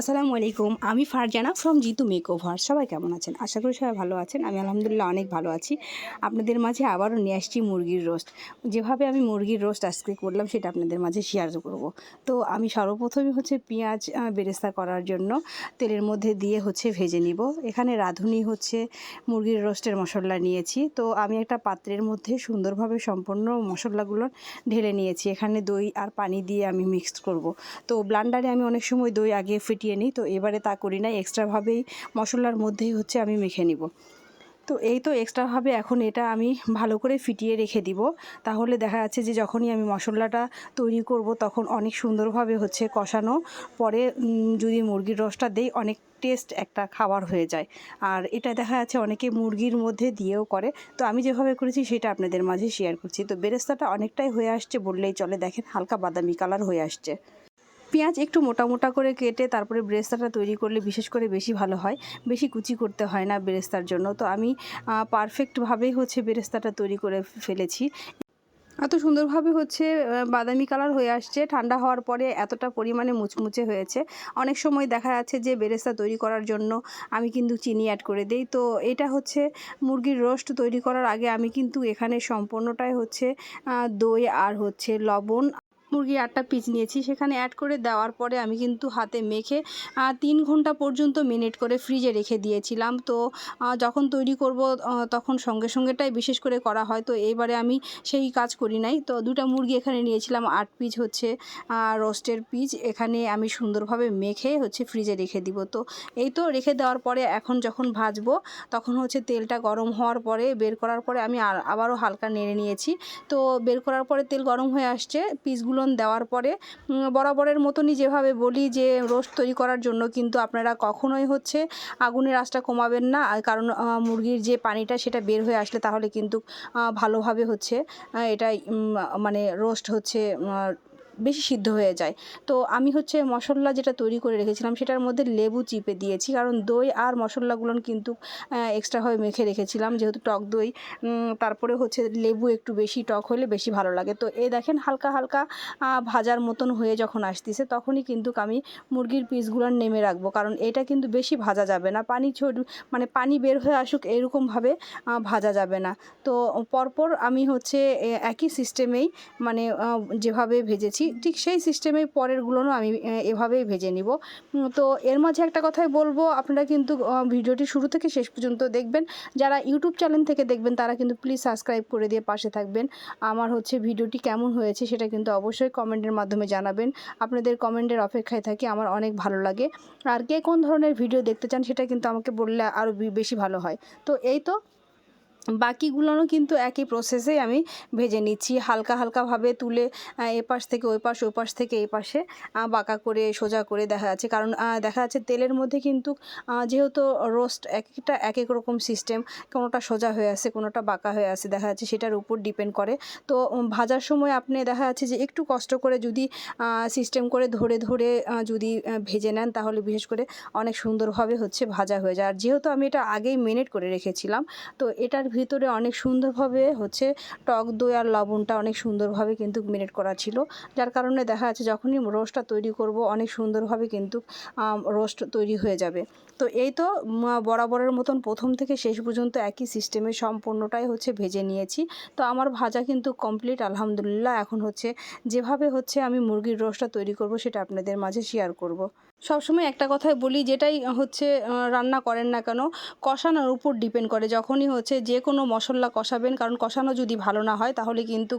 আসসালামু আলাইকুম, আমি Farzana from Jitu makeover সবাই কেমন আছেন? আশা করি সবাই ভালো আছেন। আমি আলহামদুলিল্লাহ অনেক ভালো আছি। আপনাদের মাঝে আবারও নিয়ে আসছি মুরগির রোস্ট যেভাবে আমি মুরগির রোস্ট আজকে করলাম, সেটা আপনাদের মাঝে শেয়ার করব। তো আমি সর্বপ্রথমে হচ্ছে পেঁয়াজ বেরেস্তা করার জন্য তেলের মধ্যে দিয়ে হচ্ছে ভেজে নিব। এখানে রাঁধুনি হচ্ছে মুরগির রোস্টের মশলা নিয়েছি। তো আমি একটা পাত্রের মধ্যে সুন্দরভাবে সম্পূর্ণ মশলাগুলো ঢেলে নিয়েছি। এখানে দই আর পানি দিয়ে আমি মিক্সড করব। তো ব্লান্ডারে আমি অনেক সময় দই আগে ফিটিয়ে নিই। তো এবারে তা করি না এক্সট্রাভাবেই মশলার মধ্যেই হচ্ছে আমি মেখে নিব। তো এই তো এক্সট্রাভাবে এখন এটা আমি ভালো করে ফিটিয়ে রেখে দিব। তাহলে দেখা যাচ্ছে যে যখনই আমি মশলাটা তৈরি করব তখন অনেক সুন্দরভাবে হচ্ছে কষানো। পরে যদি মুরগির রসটা দেই অনেক টেস্ট একটা খাবার হয়ে যায়। আর এটা দেখা যাচ্ছে অনেকে মুরগির মধ্যে দিয়েও করে। তো আমি যেভাবে করেছি সেটা আপনাদের মাঝে শেয়ার করছি। তো বেরেস্তাটা অনেকটাই হয়ে আসছে বললেই চলে। দেখেন হালকা বাদামি কালার হয়ে আসছে। পেঁয়াজ একটু মোটা মোটা করে কেটে তারপরে ব্রেস্তাটা তৈরি করলে বিশেষ করে বেশি ভালো হয়। বেশি কুচি করতে হয় না বেরেস্তার জন্য। তো আমি পারফেক্টভাবেই হচ্ছে বেরেস্তাটা তৈরি করে ফেলেছি। এত সুন্দরভাবে হচ্ছে বাদামি কালার হয়ে আসছে। ঠান্ডা হওয়ার পরে এতটা পরিমাণে মুচমুচে হয়েছে। অনেক সময় দেখা যাচ্ছে যে বেরেস্তা তৈরি করার জন্য আমি কিন্তু চিনি অ্যাড করে দিই। তো এটা হচ্ছে মুরগির রোস্ট তৈরি করার আগে আমি কিন্তু এখানে সম্পূর্ণটাই হচ্ছে দই আর হচ্ছে লবণ মুরগির আটটা পিস নিয়েছি। সেখানে অ্যাড করে দেওয়ার পরে আমি কিন্তু হাতে মেখে তিন ঘণ্টা পর্যন্ত মিনিট করে ফ্রিজে রেখে দিয়েছিলাম। তো যখন তৈরি করব তখন সঙ্গে সঙ্গেটাই বিশেষ করে করা হয়। তো এইবারে আমি সেই কাজ করি নাই। তো দুটা মুরগি এখানে নিয়েছিলাম, আট পিস হচ্ছে রোস্টের পিস এখানে আমি সুন্দরভাবে মেখে হচ্ছে ফ্রিজে রেখে দিব। তো এই তো রেখে দেওয়ার পরে এখন যখন ভাজবো, তখন হচ্ছে তেলটা গরম হওয়ার পরে বের করার পরে আমি আবারও হালকা নেড়ে নিয়েছি। তো বের করার পরে তেল গরম হয়ে আসছে পিসগুলো দেওয়ার পরে বরাবরের মতনই যেভাবে বলি যে, রোস্ট তৈরি করার জন্য কিন্তু আপনারা কখনোই হচ্ছে আগুনের আঁচটা কমাবেন না। কারণ মুরগির যে পানিটা সেটা বের হয়ে আসলে তাহলে কিন্তু ভালোভাবে হচ্ছে এটাই এটা মানে রোস্ট হচ্ছে বেশি সিদ্ধ হয়ে যায়। তো আমি হচ্ছে মশলা যেটা তৈরি করে রেখেছিলাম সেটার মধ্যে লেবু চিপে দিয়েছি। কারণ দই আর মশলাগুলো কিন্তু এক্সট্রাভাবে মেখে রেখেছিলাম। যেহেতু টক দই তারপরে হচ্ছে লেবু একটু বেশি টক হলে বেশি ভালো লাগে। তো এ দেখেন হালকা হালকা ভাজার মতন হয়ে যখন আসতেছে, তখনই কিন্তু আমি মুরগির পিসগুলো নেমে রাখব। কারণ এটা কিন্তু বেশি ভাজা যাবে না। পানি ছোট মানে পানি বের হয়ে আসুক এরকমভাবে ভাজা যাবে না। তো পরপর আমি হচ্ছে একই সিস্টেমেই মানে যেভাবে ভেজেছি ঠিক সেই সিস্টেমেই পরেরগুলোও আমি এভাবেই ভেজে নিব। তো এর মাঝে একটা কথাই বলব, আপনারা কিন্তু ভিডিওটি শুরু থেকে শেষ পর্যন্ত দেখবেন। যারা ইউটিউব চ্যানেল থেকে দেখবেন, তারা কিন্তু প্লিজ সাবস্ক্রাইব করে দিয়ে পাশে থাকবেন। আমার হচ্ছে ভিডিওটি কেমন হয়েছে সেটা কিন্তু অবশ্যই কমেন্টের মাধ্যমে জানাবেন। আপনাদের কমেন্টের অপেক্ষায় থাকি, আমার অনেক ভালো লাগে। আর কে কোন ধরনের ভিডিও দেখতে চান, সেটা কিন্তু আমাকে বললে আরও বেশি ভালো হয়। তো এই তো বাকিগুলোও কিন্তু একই প্রসেসেই আমি ভেজে নিচ্ছি। হালকা হালকাভাবে তুলে এপাশ থেকে ওই পাশ ওই পাশ থেকে এই পাশে বাঁকা করে, সোজা করে দেখা যাচ্ছে। কারণ দেখা যাচ্ছে তেলের মধ্যে কিন্তু যেহেতু রোস্ট এক একটা এক এক রকম সিস্টেম কোনোটা সোজা হয়ে আছে কোনোটা বাঁকা হয়ে আছে দেখা যাচ্ছে সেটার উপর ডিপেন্ড করে। তো ভাজার সময় আপনি দেখা যাচ্ছে যে একটু কষ্ট করে যদি সিস্টেম করে ধরে ধরে যদি ভেজে নেন, তাহলে বিশেষ করে অনেক সুন্দরভাবে হচ্ছে ভাজা হয়ে যায়। আর যেহেতু আমি এটা আগেই মেনেট করে রেখেছিলাম, তো এটার ভিতরে অনেক সুন্দরভাবে হচ্ছে টক দই আর লবণটা অনেক সুন্দরভাবে কিন্তু মেনেট করা ছিল। যার কারণে দেখা যাচ্ছে যখনই রোস্টটা তৈরি করব, অনেক সুন্দরভাবে কিন্তু রোস্ট তৈরি হয়ে যাবে। তো এই তো বরাবরের মতন প্রথম থেকে শেষ পর্যন্ত একই সিস্টেমে সম্পূর্ণটাই হচ্ছে ভেজে নিয়েছি। তো আমার ভাজা কিন্তু কমপ্লিট আলহামদুলিল্লাহ। এখন হচ্ছে যেভাবে হচ্ছে আমি মুরগির রোস্টটা তৈরি করব, সেটা আপনাদের মাঝে শেয়ার করব। সবসময় একটা কথাই বলি, যেটাই হচ্ছে রান্না করেন না কেন, কষানোর উপর ডিপেন্ড করে। যখনই হচ্ছে যে কোনো মশলা কষাবেন, কারণ কষানো যদি ভালো না হয়, তাহলে কিন্তু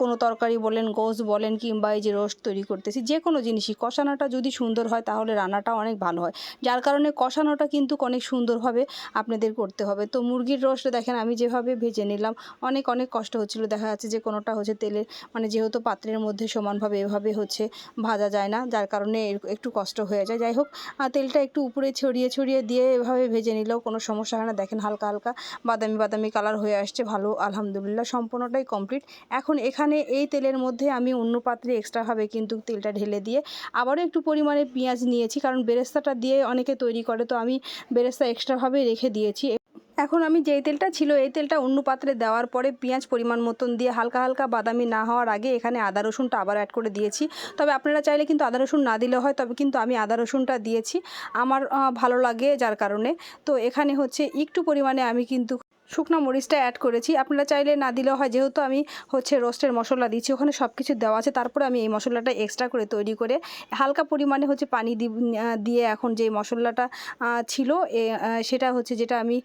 কোনো তরকারি বলেন, গোস বলেন, কিংবা এই যে রোস্ট তৈরি করতেছি, যে কোনো জিনিসই, কষানোটা যদি সুন্দর হয়, তাহলে রান্নাটা অনেক ভালো হয়। যার কারণে কষানোটা কিন্তু অনেক সুন্দরভাবে আপনাদের করতে হবে। তো মুরগির রোস্ট দেখেন, আমি যেভাবে ভেজে নিলাম, অনেক অনেক কষ্ট হচ্ছিল। দেখা যাচ্ছে যে কোনোটা হচ্ছে তেলের মানে যেহেতু পাত্রের মধ্যে সমানভাবে এভাবে হচ্ছে ভাজা যায় না, যার কারণে একটু কষ্ট হয়ে যায়। যাই হোক তেলটা একটু উপরে ছড়িয়ে ছড়িয়ে দিয়ে এভাবে ভেজে নিলেও কোনো সমস্যা হয় না। দেখেন হালকা হালকা বাদামি বাদামি কালার হয়ে আসছে, ভালো, আলহামদুলিল্লাহ, সম্পূর্ণটাই কমপ্লিট এখন এখানে এই তেলের মধ্যে আমি অন্য পাত্রে এক্সট্রাভাবে কিন্তু তেলটা ঢেলে দিয়ে আবারও একটু পরিমাণে পেঁয়াজ নিয়েছি, কারণ বেরেস্তাটা দিয়ে অনেকে তৈরি করে, তো আমি বেরেস্তা এক্সট্রাভাবে রেখে দিয়েছি। এখন আমি যেই তেলটা ছিল, এই তেলটা অন্য পাত্রে দেওয়ার পরে পেঁয়াজ পরিমাণ মতন দিয়ে হালকা হালকা বাদামি না হওয়ার আগে এখানে আদা রসুনটা আবার অ্যাড করে দিয়েছি। তবে আপনারা চাইলে কিন্তু আদা রসুন না দিলে হয়, তবে কিন্তু আমি আদা রসুনটা দিয়েছি। আমার ভালো লাগে যার কারণে। তো এখানে হচ্ছে একটু পরিমাণে আমি কিন্তু শুকনো মরিচটা অ্যাড করেছি। আপনারা চাইলে না দিলেও হয়, যেহেতু আমি হচ্ছে রোস্টের মশলা দিচ্ছি, ওখানে সব কিছু দেওয়া আছে। তারপরে আমি এই মশলাটা এক্সট্রা করে তৈরি করে হালকা পরিমাণে হচ্ছে পানি দিয়ে এখন যে মশলাটা ছিল সেটা হচ্ছে যেটা আমি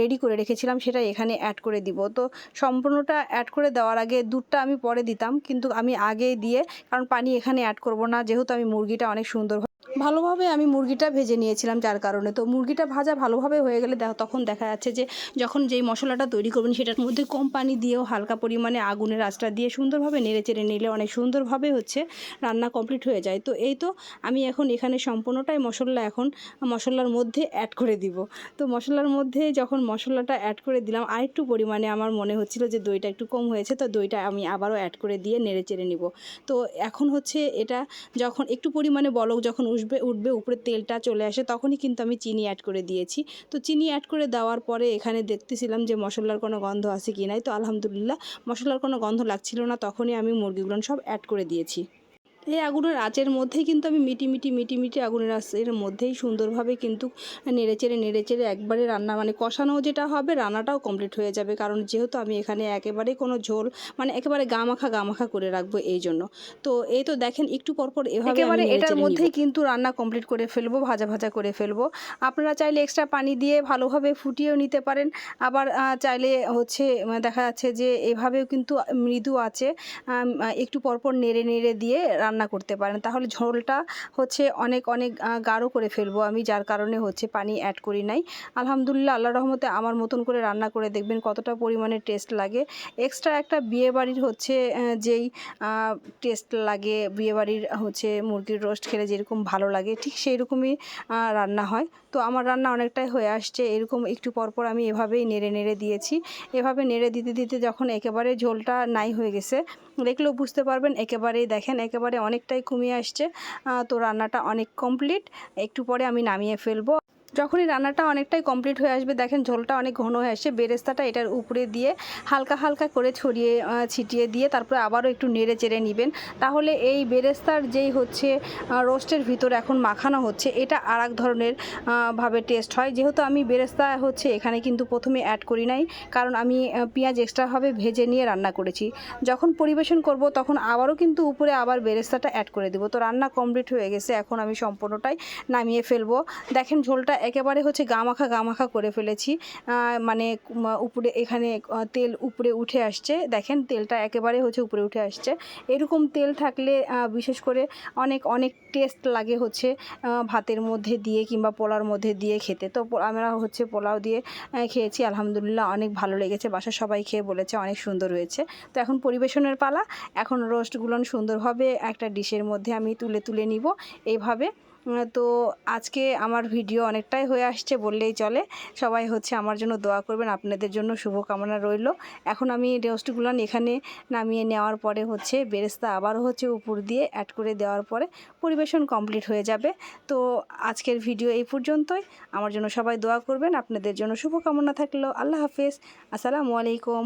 রেডি করে রেখেছিলাম, সেটা এখানে অ্যাড করে দিব। তো সম্পূর্ণটা অ্যাড করে দেওয়ার আগে দুধটা আমি পরে দিতাম, কিন্তু আমি আগে দিয়ে, কারণ পানি এখানে অ্যাড করব না, যেহেতু আমি মুরগিটা অনেক সুন্দর ভালোভাবে আমি মুরগিটা ভেজে নিয়েছিলাম যার কারণে। তো মুরগিটা ভাজা ভালোভাবে হয়ে গেলে তখন দেখা যাচ্ছে যে যখন যেই মশলাটা তৈরি করবেন সেটার মধ্যে কম পানি দিয়েও হালকা পরিমাণে আগুনের আঁচটা দিয়ে সুন্দরভাবে নেড়ে চেড়ে নিলে অনেক সুন্দরভাবে হচ্ছে রান্না কমপ্লিট হয়ে যায়। তো এই তো আমি এখন এখানে সম্পূর্ণটাই মশলা এখন মশলার মধ্যে অ্যাড করে দিব। তো মশলার মধ্যে যখন মশলাটা অ্যাড করে দিলাম, আরেকটু পরিমাণে আমার মনে হচ্ছিল যে দইটা একটু কম হয়েছে, তো দইটা আমি আবারও অ্যাড করে দিয়ে নেড়ে চেড়ে নিব। তো এখন হচ্ছে এটা যখন একটু পরিমাণে বলক যখন উঠবে উঠবে, উপরে তেলটা চলে আসে, তখনই কিন্তু আমি চিনি অ্যাড করে দিয়েছি। তো চিনি অ্যাড করে দেওয়ার পরে এখানে দেখতেছিলাম যে মশলার কোনো গন্ধ আছে কি নাই। তো আলহামদুলিল্লাহ মশলার কোনো গন্ধ লাগছিল না, তখনই আমি মুরগিগুলো সব অ্যাড করে দিয়েছি। এই আগুনের আঁচের মধ্যেই কিন্তু আমি মিটি মিটি মিটি মিটি আগুনের আঁচের মধ্যেই সুন্দরভাবে কিন্তু নেড়ে চেড়ে নেড়ে চেড়ে একবারে রান্না মানে কষানো যেটা হবে রান্নাটাও কমপ্লিট হয়ে যাবে। কারণ যেহেতু আমি এখানে একেবারেই কোনো ঝোল মানে একেবারে গামাখা গামাখা করে রাখব এই জন্য। তো এই তো দেখেন একটু পরপর এভাবে একেবারে এটার মধ্যেই কিন্তু রান্না কমপ্লিট করে ফেলব ভাজা ভাজা করে ফেলব। আপনারা চাইলে এক্সট্রা পানি দিয়ে ভালোভাবে ফুটিয়েও নিতে পারেন। আবার চাইলে হচ্ছে দেখা যাচ্ছে যে এভাবেও কিন্তু মৃদু আছে একটু পরপর নেড়ে নেড়ে দিয়ে রান্না করতে পারেন। তাহলে ঝোলটা হচ্ছে অনেক অনেক গাঢ় করে ফেলব আমি, যার কারণে হচ্ছে পানি অ্যাড করি নাই। আলহামদুলিল্লাহ আল্লাহ রহমতে আমার মতন করে রান্না করে দেখবেন কতটা পরিমাণে টেস্ট লাগে। এক্সট্রা একটা বিয়েবাড়ির হচ্ছে যেই টেস্ট লাগে, বিয়েবাড়ির হচ্ছে মুরগির রোস্ট খেলে যেরকম ভালো লাগে, ঠিক সেই রকমই রান্না হয়। তো আমার রান্না অনেকটাই হয়ে আসছে, এরকম একটু পরপর আমি এভাবেই নেড়ে নেড়ে দিয়েছি। এভাবে নেড়ে দিতে দিতে যখন একেবারে ঝোলটা নাই হয়ে গেছে, দেখলেও বুঝতে পারবেন, একেবারেই দেখেন, একেবারে অনেকটাই কমিয়ে আসছে। তো রান্নাটা অনেক কমপ্লিট একটু পরে আমি নামিয়ে ফেলব। যখনই রান্নাটা অনেকটাই কমপ্লিট হয়ে আসবে, দেখেন ঝোলটা অনেক ঘন হয়ে আসছে, বেরেস্তাটা এটার উপরে দিয়ে হালকা হালকা করে ছড়িয়ে ছিটিয়ে দিয়ে তারপরে আবারও একটু নেড়ে চেড়ে নেবেন। তাহলে এই বেরেস্তার যেই হচ্ছে রোস্টের ভিতর এখন মাখানো হচ্ছে, এটা আর এক ধরনের ভাবে টেস্ট হয়। যেহেতু আমি বেরেস্তা হচ্ছে এখানে কিন্তু প্রথমে অ্যাড করি নাই, কারণ আমি পেঁয়াজ এক্সট্রাভাবে ভেজে নিয়ে রান্না করেছি। যখন পরিবেশন করব তখন আবারও কিন্তু উপরে আবার বেরেস্তাটা অ্যাড করে দেবো। তো রান্না কমপ্লিট হয়ে গেছে, এখন আমি সম্পূর্ণটাই নামিয়ে ফেলব। দেখেন ঝোলটা একেবারে হচ্ছে গামাখা গামাখা করে ফেলেছি। মানে উপরে এখানে তেল উপরে উঠে আসছে। দেখেন, তেলটা একেবারে হচ্ছে উপরে উঠে আসছে। এরকম তেল থাকলে বিশেষ করে অনেক অনেক টেস্ট লাগে হচ্ছে ভাতের মধ্যে দিয়ে কিংবা পোলার মধ্যে দিয়ে খেতে। তো আমরা হচ্ছে পোলাও দিয়ে খেয়েছি। আলহামদুলিল্লাহ অনেক ভালো লেগেছে। বাসার সবাই খেয়ে বলেছে অনেক সুন্দর হয়েছে। তো এখন পরিবেশনের পালা। এখন রোস্টগুলো সুন্দরভাবে একটা ডিশের মধ্যে আমি তুলে তুলে নিব। এইভাবে তো আজকে আমার ভিডিও অনেকটাই হয়ে আসছে বললেই চলে। সবাই হচ্ছে আমার জন্য দোয়া করবেন, আপনাদের জন্য শুভকামনা রইল। এখন আমি রোস্টগুলো এখানে নামিয়ে নেওয়ার পরে হচ্ছে বেরেস্তা আবারও হচ্ছে উপর দিয়ে অ্যাড করে দেওয়ার পরে পরিবেশন কমপ্লিট হয়ে যাবে। তো আজকের ভিডিও এই পর্যন্তই। আমার জন্য সবাই দোয়া করবেন, আপনাদের জন্য শুভকামনা থাকল। আল্লাহ হাফেজ। আসসালামু আলাইকুম।